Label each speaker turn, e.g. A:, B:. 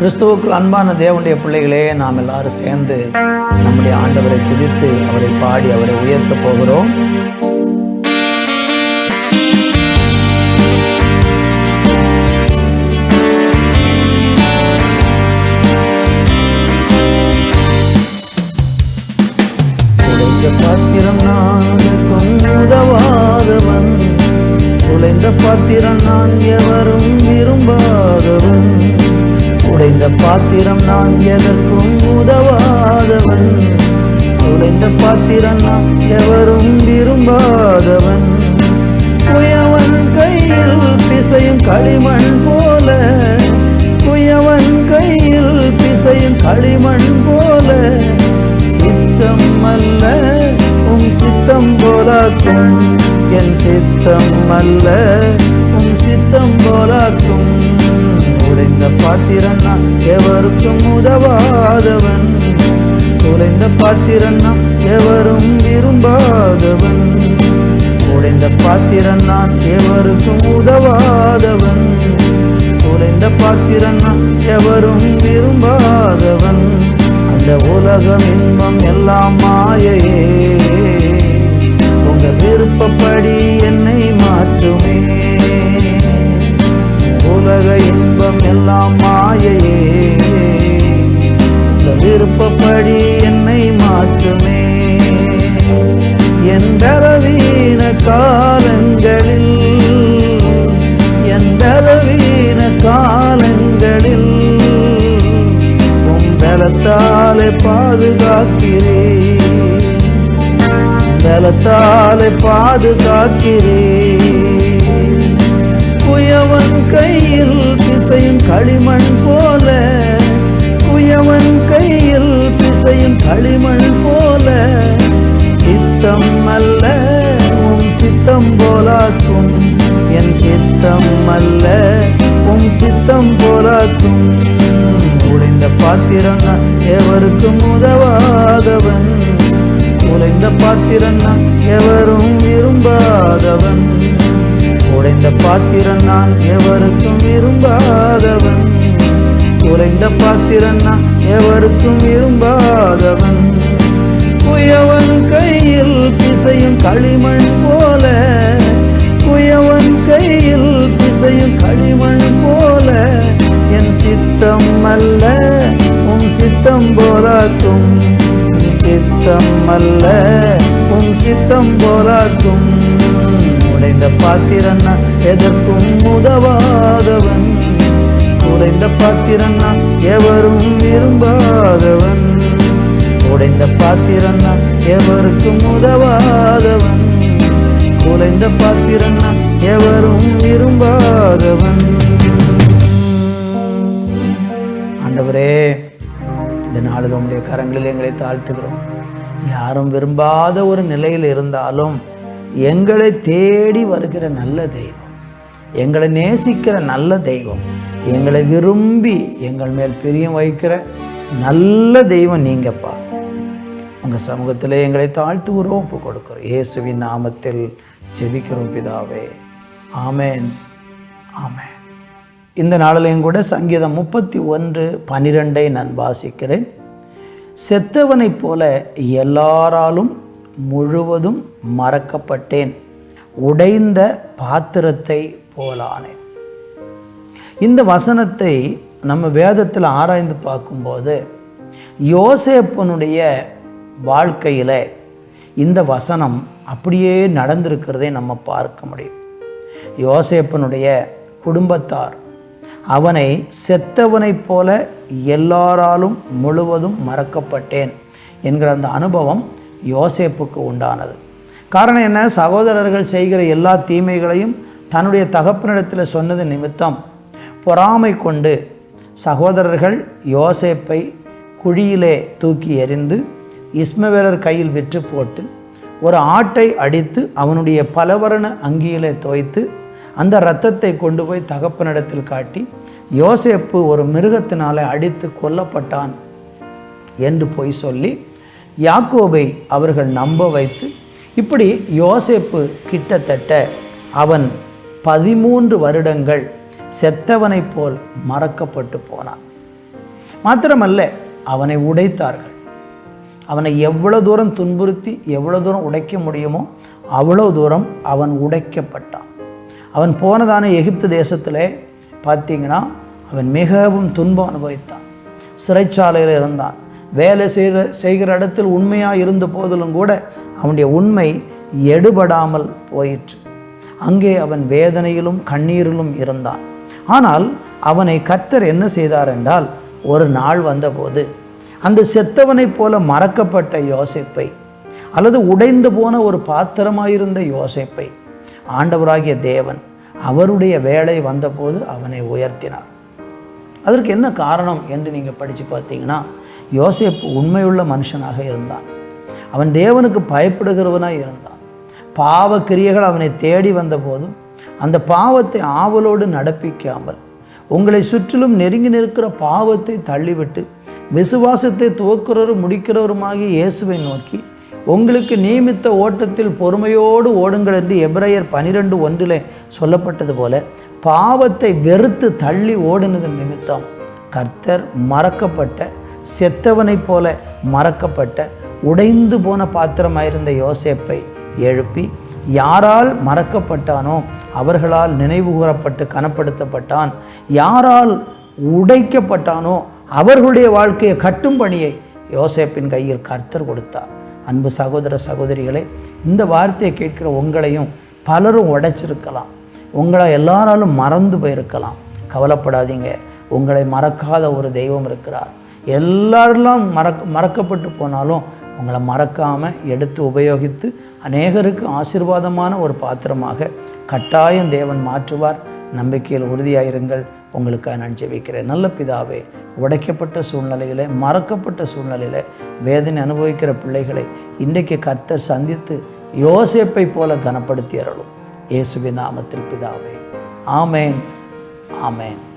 A: கிறிஸ்துவுக்குள் அன்பான தேவனுடைய பிள்ளைகளே நாம் எல்லாரும் சேர்ந்து நம்முடைய ஆண்டவரை துதித்து அவரை பாடி அவரை உயர்த்த போகிறோம். உடைந்த பாத்திரம் நான் எதற்கும் உதவாதவன். உடைந்த பாத்திரம் நான் எவரும் விரும்பாதவன். குயவன் கையில் பிசையும் களிமண் போல. குயவன் கையில் பிசையும் களிமண் போல. சித்தம் அல்ல உம் சித்தம் போலாக்கும். என் சித்தம் அல்ல உம் சித்தம் போலாக்கும். பாத்திரன்னா எவருக்கும் உதவாதவன். உடைந்த பாத்திரன்னா எவரும் விரும்பாதவன். உடைந்த பாத்திரன்னா எவருக்கும் உதவாதவன். உடைந்த பாத்திரன்னா எவரும் விரும்பாதவன். அந்த உலகம் இன்பம் எல்லாம் மாயையே. உங்க விருப்பப்படி என்னை மாற்றுமே. உலக இன்பம் எல்லாம் மாயையே. விருப்பப்படி என்னை மாற்றுமே. என் காலங்களில் என் காலங்களில் உம் பலத்தாலே பாதுகாக்கிறே. பலத்தாலே பாதுகாக்கிறே. குயவன் கையில் களிமண் போல குயவன் கையில் பிசையும் களிமண் போல சித்தம் அல்ல உம் சித்தம் போலாக்கும். என் சித்தம் அல்ல உம் சித்தம் போலாக்கும். உடைந்த பாத்திரம் எவருக்கும் உதவாதவன். உடைந்த பாத்திரம் எவரும் விரும்பாதவன். உடைந்த பாத்திரம் நான் எவருக்கும் விரும்பாதவன். உடைந்த பாத்திரம் நான் எவருக்கும் விரும்பாதவன். குயவன் கையில் பிசையும் களிமண் போல குயவன் கையில் பிசையும் களிமண் போல என் சித்தம் அல்ல உம் சித்தம் போராக்கும். சித்தம் அல்ல உம் சித்தம் போராக்கும். உடைந்த பாத்திரன்னா எதற்கும் உதவாதவன். உடைந்த பாத்திரன்னா எவரும் விரும்பாதவன். உடைந்த பாத்திரன்னா எவருக்கும் உதவாதவன். உடைந்த பாத்திரன்னா எவரும் விரும்பாதவன். ஆண்டவரே இந்த நாளில் உங்களுடைய கரங்களில் எங்களை தாழ்த்துகிறோம். யாரும் விரும்பாத ஒரு நிலையில் இருந்தாலும் எங்களை தேடி வருகிற நல்ல தெய்வம். எங்களை நேசிக்கிற நல்ல தெய்வம். எங்களை விரும்பி எங்கள் மேல் பிரியம் வைக்கிற நல்ல தெய்வம் நீங்கப்பா. உங்கள் சமூகத்தில் எங்களை தாழ்த்துகிறோம் ஒப்பு கொடுக்குறோம். இயேசுவின் நாமத்தில் ஜெபிக்கிறோம் பிதாவே. ஆமேன். ஆமேன். இந்த நாளிலையும் கூட சங்கீதம் முப்பத்தி ஒன்று பனிரெண்டை நான் வாசிக்கிறேன். செத்தவனைப் போல எல்லாராலும் முழுவதும் மறக்கப்பட்டேன். உடைந்த பாத்திரத்தை போலானேன். இந்த வசனத்தை நம்ம வேதத்தில் ஆராய்ந்து பார்க்கும்போது யோசேப்பனுடைய வாழ்க்கையில் இந்த வசனம் அப்படியே நடந்திருக்கிறதை நம்ம பார்க்க முடியும். யோசேப்பனுடைய குடும்பத்தார் அவனை செத்தவனைப் போல எல்லாராலும் முழுவதும் மறக்கப்பட்டேன் என்கிற அந்த அனுபவம் யோசேப்புக்கு உண்டானது. காரணம் என்ன? சகோதரர்கள் செய்கிற எல்லா தீமைகளையும் தன்னுடைய தகப்பனிடத்தில் சொன்னது நிமித்தம் பொறாமை கொண்டு சகோதரர்கள் யோசேப்பை குழியிலே தூக்கி எறிந்து இஸ்மவேலர் கையில் விற்று போட்டு ஒரு ஆட்டை அடித்து அவனுடைய பலவரண அங்கியிலே தோய்த்து அந்த இரத்தத்தை கொண்டு போய் தகப்பனிடத்தில் காட்டி யோசேப்பு ஒரு மிருகத்தினாலே அடித்து கொல்லப்பட்டான் என்று பொய் சொல்லி யாக்கோபை அவர்கள் நம்ப வைத்து இப்படி யோசேப்பு கிட்டத்தட்ட அவன் பதிமூன்று வருடங்கள் செத்தவனைப் போல் மறக்கப்பட்டு போனான். மாத்திரமல்ல அவனை உடைத்தார்கள். அவனை எவ்வளோ தூரம் துன்புறுத்தி எவ்வளோ தூரம் உடைக்க முடியுமோ அவ்வளோ தூரம் அவன் உடைக்கப்பட்டான். அவன் போனதான எகிப்து தேசத்தில் பார்த்தீங்கன்னா அவன் மிகவும் துன்பம் அனுபவித்தான். சிறைச்சாலையில் இருந்தான். வேலை செய்கிற செய்கிற இடத்தில் உண்மையாக இருந்த போதிலும் கூட அவனுடைய உண்மை எடுபடாமல் போயிற்று. அங்கே அவன் வேதனையிலும் கண்ணீரிலும் இருந்தான். ஆனால் அவனை கர்த்தர் என்ன செய்தார் என்றால் ஒரு நாள் வந்தபோது அந்த செத்தவனைப் போல மறக்கப்பட்ட யோசிப்பை அல்லது உடைந்து போன ஒரு பாத்திரமாயிருந்த யோசிப்பை ஆண்டவராகிய தேவன் அவருடைய வேலை வந்தபோது அவனை உயர்த்தினார். அதற்கு என்ன காரணம் என்று நீங்கள் படித்து பார்த்தீங்கன்னா யோசேப்பு உண்மையுள்ள மனுஷனாக இருந்தான். அவன் தேவனுக்கு பயப்படுகிறவனாக இருந்தான். பாவ கிரியைகள் அவனை தேடி வந்தபோதும் அந்த பாவத்தை ஆவலோடு நடப்பிக்காமல் உங்களை சுற்றிலும் நெருங்கி நிற்கிற பாவத்தை தள்ளிவிட்டு விசுவாசத்தை துவக்கிறவரும் முடிக்கிறவருமாகிய இயேசுவை நோக்கி உங்களுக்கு நியமித்த ஓட்டத்தில் பொறுமையோடு ஓடுங்கள் என்று எப்ரையர் பனிரெண்டு ஒன்றிலே சொல்லப்பட்டது போல பாவத்தை வெறுத்து தள்ளி ஓடினது நிமித்தம் கர்த்தர் மறக்கப்பட்ட செத்தவனைப் போல மறக்கப்பட்ட உடைந்து போன பாத்திரமாயிருந்த யோசேப்பை எழுப்பி யாரால் மறக்கப்பட்டானோ அவர்களால் நினைவு கூறப்பட்டு கனப்படுத்தப்பட்டான். யாரால் உடைக்கப்பட்டானோ அவர்களுடைய வாழ்க்கையை கட்டும் பணியை யோசேப்பின் கையில் கர்த்தர் கொடுத்தார். அன்பு சகோதர சகோதரிகளே இந்த வார்த்தையை கேட்கிற உங்களையும் பலரும் உடைச்சிருக்கலாம். உங்களை எல்லாராலும் மறந்து போயிருக்கலாம். கவலைப்படாதீங்க. உங்களை மறக்காத ஒரு தெய்வம் இருக்கிறார். எல்லாரெல்லாம் மறக்க மறக்கப்பட்டு போனாலும் உங்களை மறக்காமல் எடுத்து உபயோகித்து அநேகருக்கு ஆசீர்வாதமான ஒரு பாத்திரமாக கட்டாயம் தேவன் மாற்றுவார். நம்பிக்கையில் உறுதியாயிருங்கள். உங்களுக்காக நான் ஜெபிக்கிறேன். நல்ல பிதாவே உடைக்கப்பட்ட சூழ்நிலையில் மறக்கப்பட்ட சூழ்நிலையில் வேதனை அனுபவிக்கிற பிள்ளைகளை இன்றைக்கு கர்த்தர் சந்தித்து யோசிப்பை போல கனப்படுத்தி அருளும். இயேசுவின் நாமத்தில் பிதாவே. ஆமேன். ஆமேன்.